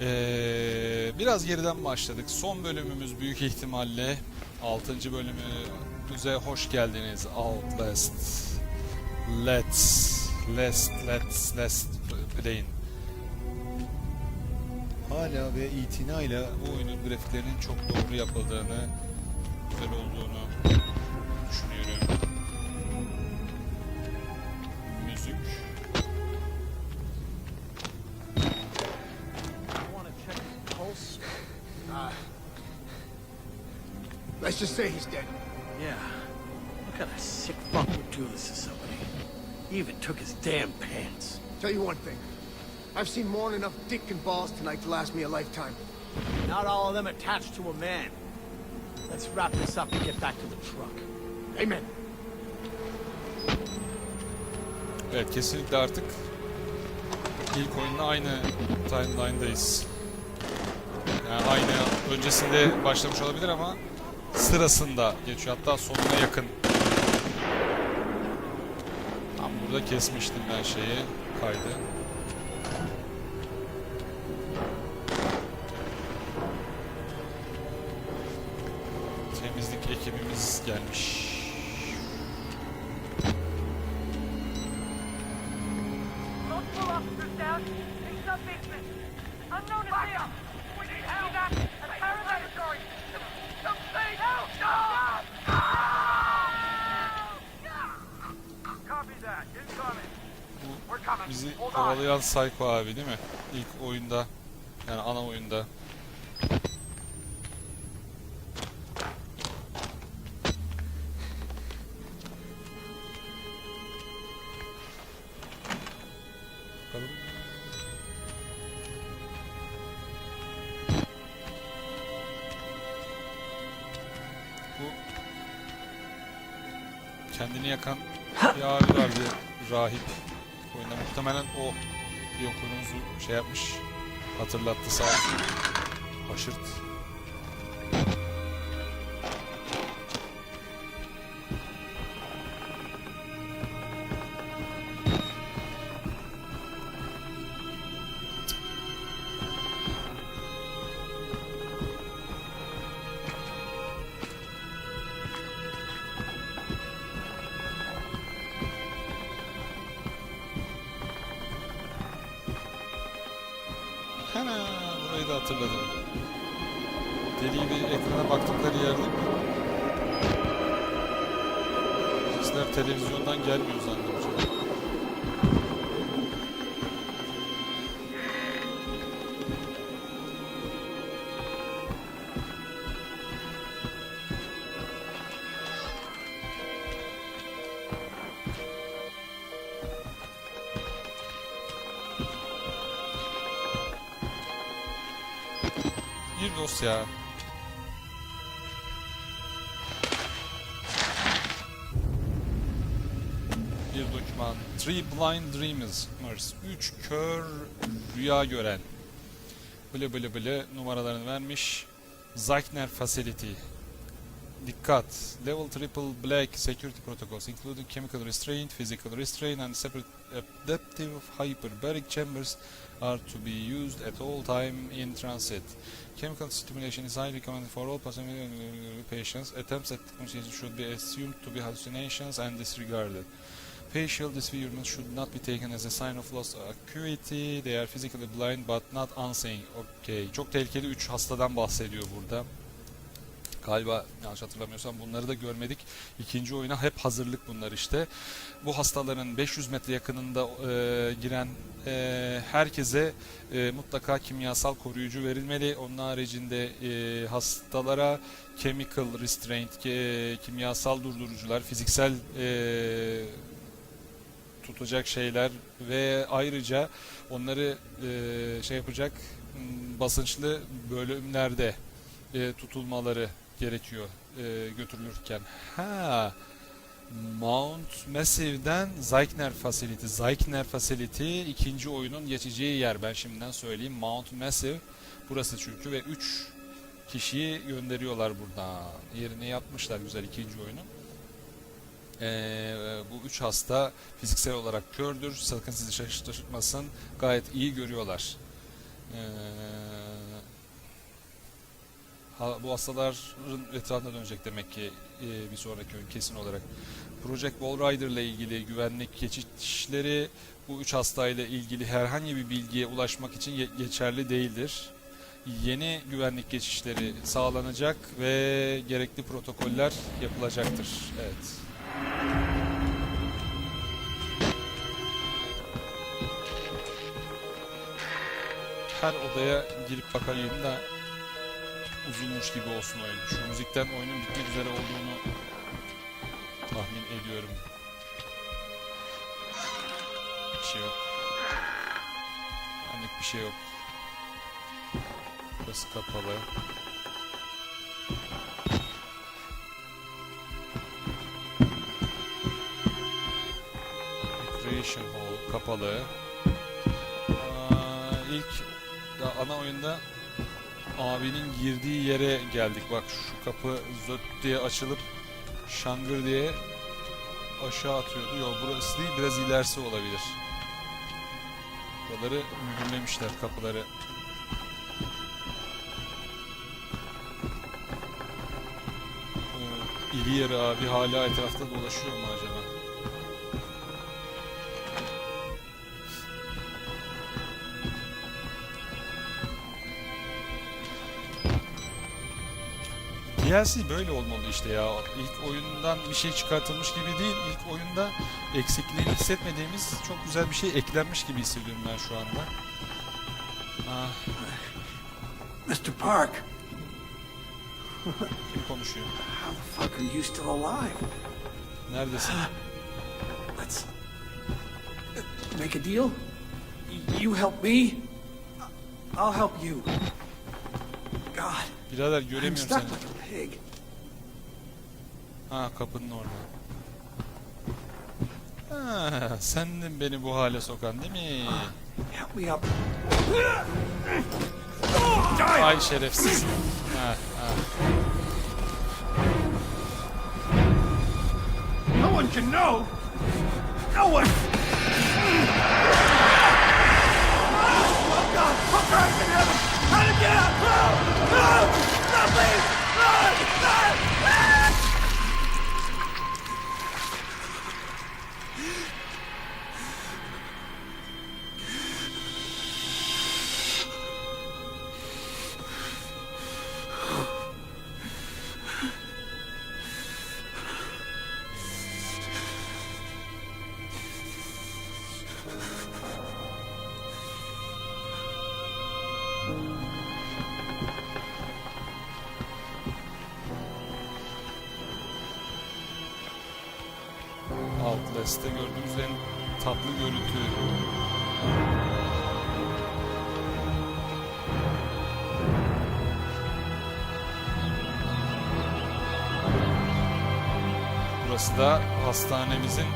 Ee, biraz geriden başladık. Son bölümümüz büyük ihtimalle 6. bölümümüze hoş geldiniz. Outlast. Let's Let's Let's Let's play'in. Hala ve itinayla bu oyunun grafiklerinin çok doğru yapıldığını, güzel olduğunu let's just say he's dead. Yeah. What kind of sick fuck would do this to somebody? He even took his damn pants. Tell you one thing. I've seen more than enough dick and balls tonight to last me a lifetime. Not all of them attached to a man. Let's wrap this up and get back to the truck. Amen. Evet kesinlikle artık ilk oyunla aynı timeline'dayız. Yani aynı öncesinde başlamış olabilir ama sırasında geçiyor. Hatta sonuna yakın. Tam burada kesmiştim ben şeyi, kaydı. Temizlik ekibimiz gelmiş. Multiple officers down. A sub-basement. Unknown assailant. We need help. Bizi kovalayan Psycho abi değil mi? İlk oyunda. Yani ana oyunda. Bakalım. Bu kendini yakan bir abi vardı rahip oyunda muhtemelen o bir okurumuzu şey yapmış hatırlattı sağ olsun. Haşırt. Hatırladım. Deli gibi ekrana baktıkları yerde? Sesler televizyondan gelmiyor zannediyorum. Bir dosya. Bir doküman. Three Blind Dreamers. Üç kör rüya gören. Bile bile bile numaralarını vermiş. Zeichner Facility. Dikkat! Level triple black security protocols including chemical restraint, physical restraint and separate adaptive hyperbaric chambers are to be used at all time in transit. Chemical stimulation is highly recommended for all patients. Attempts at hallucination should be assumed to be hallucinations and disregarded. Facial disfigurement should not be taken as a sign of lost acuity. They are physically blind but not unseeing. Okay. Çok tehlikeli 3 hastadan bahsediyor burada. Galiba yanlış hatırlamıyorsam bunları da görmedik. İkinci oyuna hep hazırlık bunlar işte. Bu hastaların 500 metre yakınında e, giren e, herkese e, mutlaka kimyasal koruyucu verilmeli. Onun haricinde e, hastalara chemical restraint, e, kimyasal durdurucular, fiziksel e, tutacak şeyler ve ayrıca onları e, şey yapacak basınçlı bölümlerde e, tutulmaları gerekiyor e, götürülürken. Ha, Mount Massive'den Zeichner Facility. Zeichner Facility ikinci oyunun geçeceği yer. Ben şimdiden söyleyeyim. Mount Massive burası çünkü ve 3 kişiyi gönderiyorlar buradan. Yerini yapmışlar güzel ikinci oyunun. Ee, bu üç hasta fiziksel olarak kördür. Sakın sizi şaşırtmasın. Gayet iyi görüyorlar. Ee, bu hastaların etrafında dönecek demek ki e, bir sonraki oyun kesin olarak. Project Wall Rider ile ilgili güvenlik geçişleri bu üç hastayla ilgili herhangi bir bilgiye ulaşmak için geçerli değildir. Yeni güvenlik geçişleri sağlanacak ve gerekli protokoller yapılacaktır. Evet. Her odaya girip bakayım da uzunmuş gibi olsun oyun. Şu müzikten oyunun bitmek üzere olduğunu tahmin ediyorum. Bir şey yok. Anlık bir şey yok. Burası kapalı. Recreation Hall kapalı. Aa, ilk ana oyunda abinin girdiği yere geldik. Bak şu kapı zöt diye açılıp şangır diye aşağı atıyordu. Yok burası değil biraz ilerisi olabilir. Buraları mühürlemişler kapıları. O iri yarı abi hala etrafta dolaşıyor mu acaba? DLC böyle olmalı işte ya. İlk oyundan bir şey çıkartılmış gibi değil. İlk oyunda eksikliğini hissetmediğimiz çok güzel bir şey eklenmiş gibi hissediyorum ben şu anda. Ah, Mr. Park, kim konuşuyor? how the fuck are you still alive? Neredesin? Let's make a deal. You help me, I'll help you. God, Birader göremiyorum seni. Pig. Ha kapının orada. Ha, sendin beni bu hale sokan değil mi? Help me up. Ay şerefsiz. Ha, ha. No one can know. No one. Oh! Oh! How to get out? No! No! No, please! No! No! Outlast'te gördüğümüz en tatlı görüntü. Burası da hastanemizin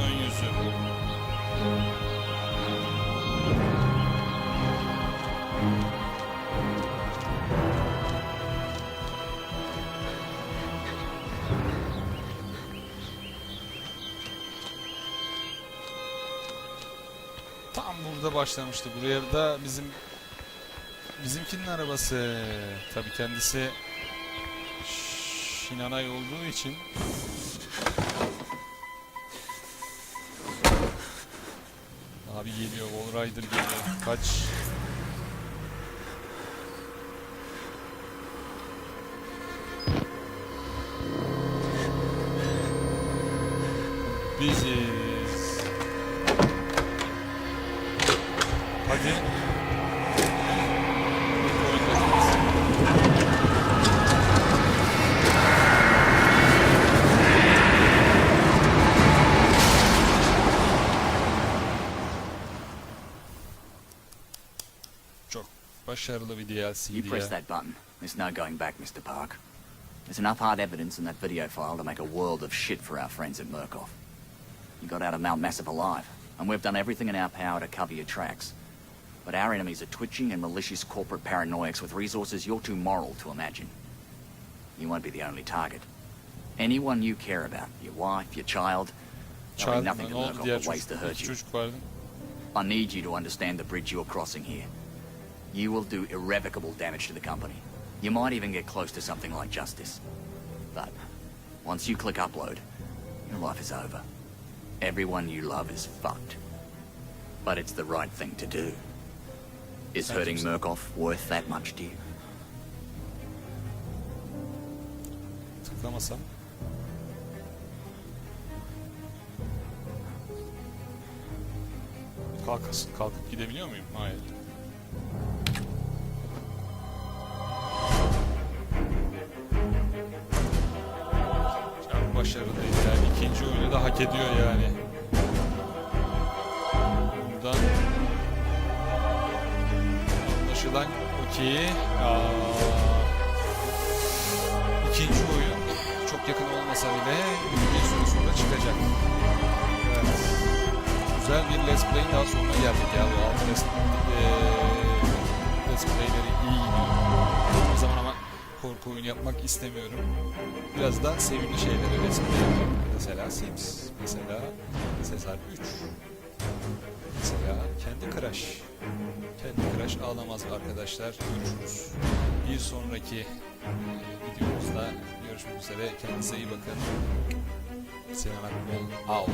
ön yüzü. Tam burada başlamıştı. Buraya da bizim bizimkinin arabası. Tabii kendisi Şinanay olduğu için Abi geliyor, Wall Rider geliyor. Kaç. Biziz. Başarılı bir You press ya. that button. There's no going back, Mr. Park. There's enough hard evidence in that video file to make a world of shit for our friends at Murkoff. You got out of Mount Massive alive, and we've done everything in our power to cover your tracks. But our enemies are twitching and malicious corporate paranoics with resources you're too moral to imagine. You won't be the only target. Anyone you care about, your wife, your child, child nothing to Murkoff but ways to hurt you. I need you to understand the bridge you're crossing here. You will do irrevocable damage to the company. You might even get close to something like justice. But once you click upload, your life is over. Everyone you love is fucked. But it's the right thing to do. Is hurting. Murkoff worth that much to you? Tıklamasam. Kalkasın, kalkıp gidebiliyor muyum? Hayır. Hak ediyor yani. Buradan anlaşılan o ki aa, ikinci oyun çok yakın olmasa bile bir süre sonra çıkacak. Evet. Güzel bir Let's Play'in daha sonuna geldik ya. Bu alt Let's, eee, Let's Play'leri iyi gidiyor. Korku oyunu yapmak istemiyorum. Biraz da sevimli şeylere yapıyorum. Mesela Sims, mesela Sezar 3. Mesela Kendi Crush. Kendi Crush ağlamaz arkadaşlar. Görüşürüz. Bir sonraki e, videomuzda görüşmek üzere. Kendinize iyi bakın. Sinema Out.